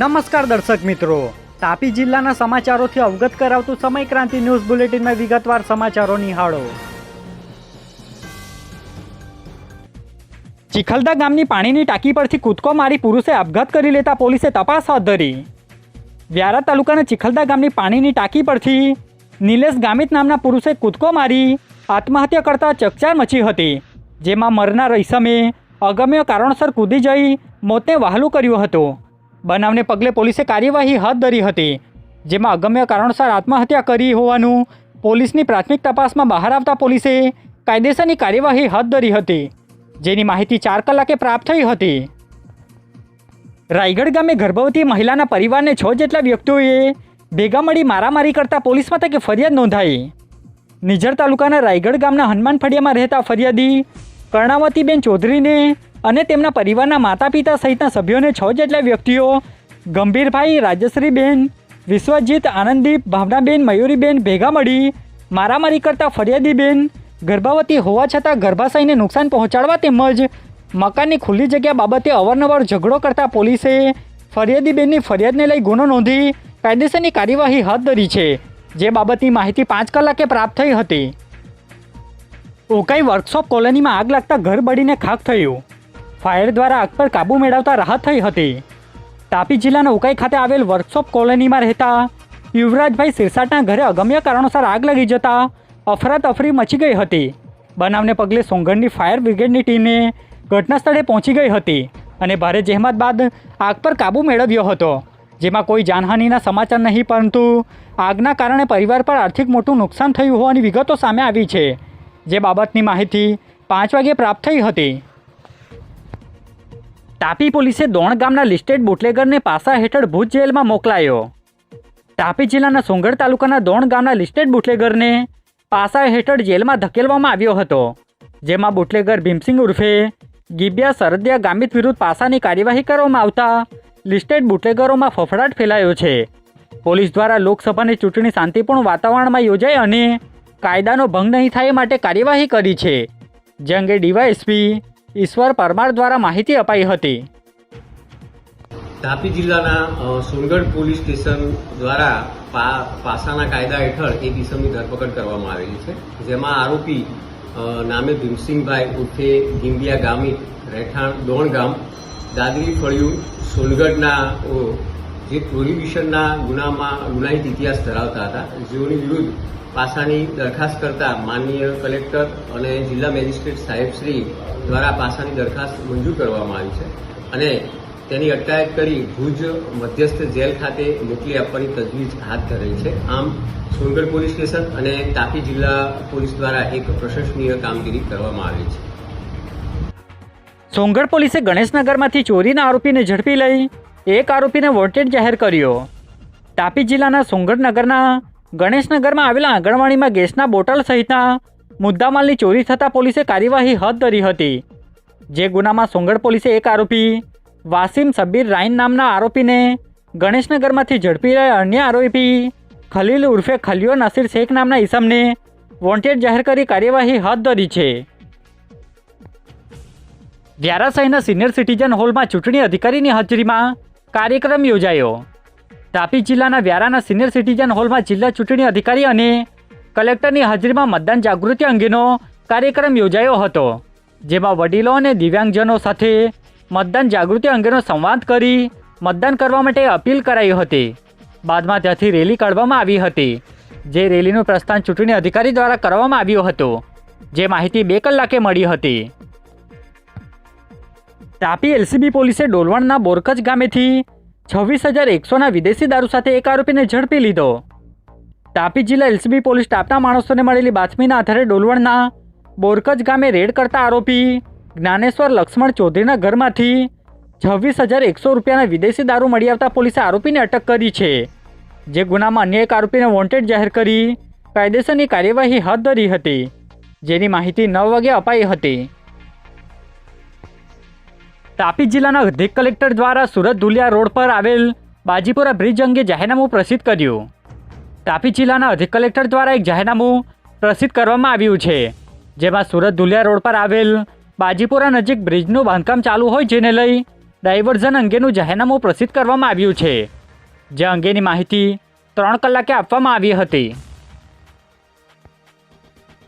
નમસ્કાર દર્શક મિત્રો. તાપી જિલ્લાના સમાચારોથી અવગત કરાવતું સમય ક્રાંતિ ન્યૂઝ બુલેટિનમાં વિગતવાર સમાચારો નિહાળો. ચિખલદા ગામની પાણીની ટાંકી પરથી કૂદકો મારી પુરુષે આપઘાત કરી લેતા પોલીસે તપાસ હાથ ધરી. વ્યારા તાલુકાના ચિખલદા ગામની પાણીની ટાંકી પરથી નિલેશ ગામિત નામના પુરુષે કૂદકો મારી આત્મહત્યા કરતા ચકચાર મચી હતી, જેમાં મરનાર ઈસમે અગમ્ય કારણસર કૂદી જઈ મોતને વહાલું કર્યું હતું. બનાવને પગલે પોલીસે કાર્યવાહી હાથ ધરી હતી, જેમાં અગમ્ય કારણોસર આત્મહત્યા કરી હોવાનું પોલીસની પ્રાથમિક તપાસમાં બહાર આવતા પોલીસે કાયદેસરની કાર્યવાહી હાથ ધરી હતી, જેની માહિતી ચાર કલાકે પ્રાપ્ત થઈ હતી. રાયગઢ ગામે ગર્ભવતી મહિલાના પરિવારને છ જેટલા વ્યક્તિઓએ ભેગા મળી મારામારી કરતા પોલીસ મથકે ફરિયાદ નોંધાઈ. નિઝર તાલુકાના રાયગઢ ગામના હનુમાન ફળિયામાં રહેતા ફરિયાદી કર્ણાવતીબેન ચૌધરીને અને તેમના પરિવારના માતા પિતા સહિતના સભ્યોને છ જેટલા વ્યક્તિઓ, ગંભીરભાઈ, રાજશ્રીબેન, વિશ્વજીત આનંદદીપ ભાવનાબેન, મયુરીબેન ભેગા મળી મારામારી કરતા ફરિયાદીબેન, ગર્ભાવતી હોવા છતાં ગર્ભાશયને નુકસાન પહોંચાડવા તેમજ મકાનની ખુલ્લી જગ્યા બાબતે અવારનવાર ઝઘડો કરતા પોલીસે ફરિયાદીબેનની ફરિયાદને લઈ ગુનો નોંધી કાયદેસરની કાર્યવાહી હાથ ધરી છે. જે બાબતની માહિતી પાંચ કલાકે પ્રાપ્ત થઈ હતી. ઉકાઈ વર્કશોપ કોલોનીમાં આગ લાગતા ઘર બળીને ખાખ થયું. ફાયર દ્વારા આગ પર કાબૂ મેળવતા રાહત થઈ હતી. તાપી જિલ્લાના ઉકાઈ ખાતે આવેલ વર્કશોપ કોલોનીમાં રહેતા યુવરાજભાઈ સિરસાટના ઘરે અગમ્ય કારણોસર આગ લાગી જતા અફરાતફરી મચી ગઈ હતી. બનાવને પગલે સોંગણની ફાયર બ્રિગેડની ટીમે ઘટના સ્થળે પહોંચી ગઈ હતી અને ભારે જહેમત બાદ આગ પર કાબૂ મેળવ્યો હતો, જેમાં કોઈ જાનહાનિના સમાચાર નહીં, પરંતુ આગના કારણે પરિવાર પર આર્થિક મોટું નુકસાન થયું હોવાની વિગતો સામે આવી છે, જે બાબતની માહિતી પાંચ વાગે પ્રાપ્ત થઈ હતી. તાપી પોલીસે દોણ ગામના લિસ્ટેડ બુટલેગરને પાસા હેઠળ ભુજ જેલમાં મોકલાયો. તાપી જિલ્લાના સોંગઢ તાલુકાના દોણ ગામના લિસ્ટેડ બુટલેગરને પાસા હેઠળ જેલમાં ધકેલવામાં આવ્યો હતો, જેમાં બુટલેગર ભીમસિંગ ઉર્ફે ગિબિયા સરદિયા ગામિત વિરુદ્ધ પાસાની કાર્યવાહી કરવામાં આવતા લિસ્ટેડ બુટલેગરોમાં ફફડાટ ફેલાયો છે. પોલીસ દ્વારા લોકસભાની ચૂંટણી શાંતિપૂર્ણ વાતાવરણમાં યોજાય અને કાયદાનો ભંગ નહીં થાય માટે કાર્યવાહી કરી છે. જે અંગે ડીવાયએસપી ઈશ્વર પરમાર દ્વારા માહિતી અપાઈ હતી. તાપી જિલ્લાના સોનગઢ પોલીસ સ્ટેશન દ્વારા પાસાના કાયદા હેઠળ એક ઇસમની ધરપકડ કરવામાં આવેલી છે, જેમાં આરોપી નામે ભીમસિંહભાઈ ઉર્ફે ગીંબિયા ગામિત રહેઠાણ દોણ ગામ, દાદરી ફળિયું, સોનગઢના જે પ્રોહિબિશનના ગુનામાં ગુનાહિત ઇતિહાસ ધરાવતા હતા, જેઓની વિરુદ્ધ પાસાની દરખાસ્ત કરતા માનનીય કલેક્ટર અને જિલ્લા મેજિસ્ટ્રેટ સાહેબશ્રી દ્વારા પાસાની દરખાસ્ત મંજૂર કરવામાં આવી છે અને તેની અટકાયત કરી ભુજ મધ્યસ્થ જેલ ખાતે મોકલી આપવાની તજવીજ હાથ ધરેલ છે. આમ, સોનગઢ પોલીસ સ્ટેશન અને તાપી જિલ્લા પોલીસ દ્વારા એક પ્રશંસનીય કામગીરી કરવામાં આવી છે. સોનગઢ પોલીસે ગણેશનગરમાંથી ચોરીના આરોપીને ઝડપી લઈ એક આરોપીને વોન્ટેડ જાહેર કર્યો. તાપી જિલ્લાના સુંગઢનગરના ગણેશનગરમાં આવેલા આંગણવાડીમાં ગેસના બોટલ સહિતના મુદ્દામાલની ચોરી થતાં પોલીસે કાર્યવાહી હાથ ધરી હતી. જે ગુનામાં સોંગઢ પોલીસે એક આરોપી વાસીમ સબ્બીર રાઈન નામના આરોપીને ગણેશનગરમાંથી ઝડપી લઈ અન્ય આરોપી ખલીલ ઉર્ફે ખલિયો નસીર શેખ નામના ઈસમને વોન્ટેડ જાહેર કરી કાર્યવાહી હાથ ધરી છે. વ્યારા શહેરના સિનિયર સિટીઝન હોલમાં ચૂંટણી અધિકારીની હાજરીમાં કાર્યક્રમ યોજાયો. તાપી જિલ્લાના વ્યારાના સિનિયર સિટીઝન હોલમાં જિલ્લા ચૂંટણી અધિકારી અને કલેક્ટરની હાજરીમાં મતદાન જાગૃતિ અંગેનો કાર્યક્રમ યોજાયો હતો, જેમાં વડીલો અને દિવ્યાંગજનો સાથે મતદાન જાગૃતિ અંગેનો સંવાદ કરી મતદાન કરવા માટે અપીલ કરાઈ હતી. બાદમાં ત્યાંથી રેલી કાઢવામાં આવી હતી, જે રેલીનું પ્રસ્થાન ચૂંટણી અધિકારી દ્વારા કરવામાં આવ્યું હતું, જે માહિતી બે કલાકે મળી હતી. તાપી એલસીબી પોલીસે ડોલવણના બોરકજ ગામેથી છવ્વીસ હજાર એકસોના વિદેશી દારૂ સાથે એક આરોપીને ઝડપી લીધો. તાપી જિલ્લા એલસીબી પોલીસ સ્ટાફના માણસોને મળેલી બાતમીના આધારે ડોલવણના બોરકજ ગામે રેડ કરતા આરોપી જ્ઞાનેશ્વર લક્ષ્મણ ચૌધરીના ઘરમાંથી છવ્વીસ હજાર એકસો રૂપિયાના વિદેશી દારૂ મળી આવતા પોલીસે આરોપીને અટક કરી છે. જે ગુનામાં અન્ય એક આરોપીને વોન્ટેડ જાહેર કરી કાયદેસરની કાર્યવાહી હાથ ધરી હતી. જેની માહિતી નવ વાગે અપાઈ હતી. તાપી જિલ્લાના અધિક કલેક્ટર દ્વારા સુરત ધુલિયા રોડ પર આવેલ બાજીપુરા બ્રિજ અંગે જાહેરનામું પ્રસિદ્ધ કર્યું. તાપી જિલ્લાના અધિક કલેક્ટર દ્વારા એક જાહેરનામું પ્રસિદ્ધ કરવામાં આવ્યું છે, જેમાં સુરત ધુલિયા રોડ પર આવેલ બાજીપુરા નજીક બ્રિજનું બાંધકામ ચાલુ હોય જેને લઈ ડાયવર્ઝન અંગેનું જાહેરનામું પ્રસિદ્ધ કરવામાં આવ્યું છે, જે અંગેની માહિતી ત્રણ કલાકે આપવામાં આવી હતી.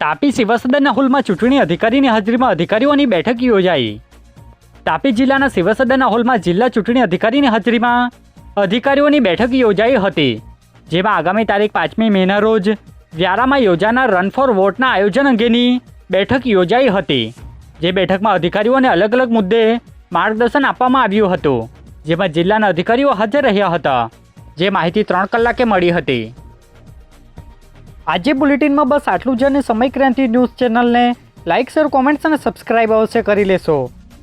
તાપી શિવસદનના હોલમાં ચૂંટણી અધિકારીની હાજરીમાં અધિકારીઓની બેઠક યોજાઈ. તાપી જિલ્લાના શિવસદનના હોલમાં જિલ્લા ચૂંટણી અધિકારીની હાજરીમાં અધિકારીઓની બેઠક યોજાઈ હતી, જેમાં આગામી તારીખ પાંચમી મેના રોજ વ્યારામાં યોજાનાર રન ફોર વોટના આયોજન અંગેની બેઠક યોજાઈ હતી, જે બેઠકમાં અધિકારીઓને અલગ અલગ મુદ્દે માર્ગદર્શન આપવામાં આવ્યું હતું, જેમાં જિલ્લાના અધિકારીઓ હાજર રહ્યા હતા, જે માહિતી ત્રણ કલાકે મળી હતી. આજે બુલેટિનમાં બસ આટલું જ અને સમય ક્રાંતિ ન્યૂઝ ચેનલને લાઇક શેર, કોમેન્ટ્સ અને સબસ્ક્રાઇબ અવશ્ય કરી લેશો.